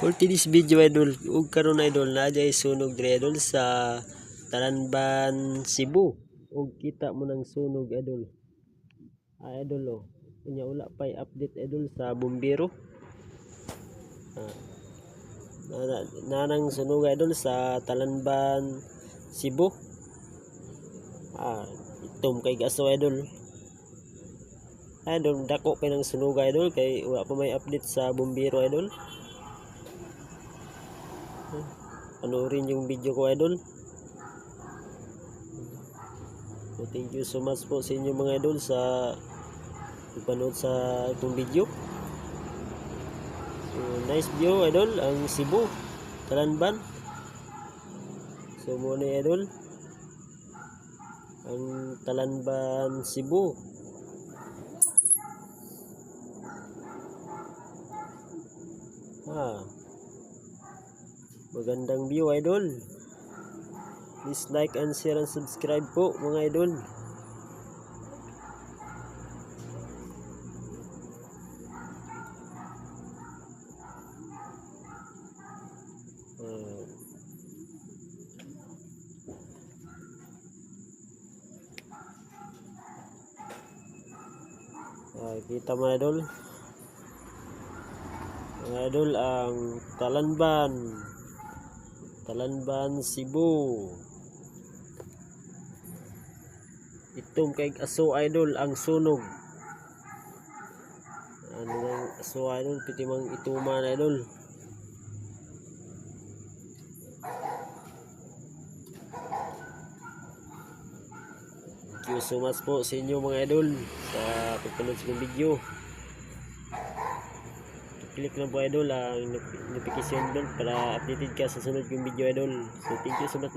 For today's video idol, ug karon idol na jay sunog diri idol sa Talanban, Cebu. Ug kita mo ng sunog idol. Ah, idol oh. Unya wala pa update idol sa bumbero. Ah. Na, nanang sunog idol sa Talanban, Cebu. Ah, itom kay gaso idol. Idol, dako pa ng sunog idol kay wala pa may update sa bumbero idol. Panoorin yung video ko idol. So thank you so much po sa inyo mga idol sa panood sa itong video. So nice view idol ang Cebu Talanban. So muna idol. Ang Talanban Cebu. Ah Magandang view idol. Please like and share and subscribe po mga idol. Ah. Ah, kita mga idol. Mga idol ang Talanban. Talanban, Cebu. Itong kay aso idol ang sunog. Ano ng aso idol, piti mang ituman idol. Thank you so much po sa inyo mga idol sa pagpanood sa video. Click lang po idol ang notification bell para updated ka sa sunod kong video idol. So thank you so much.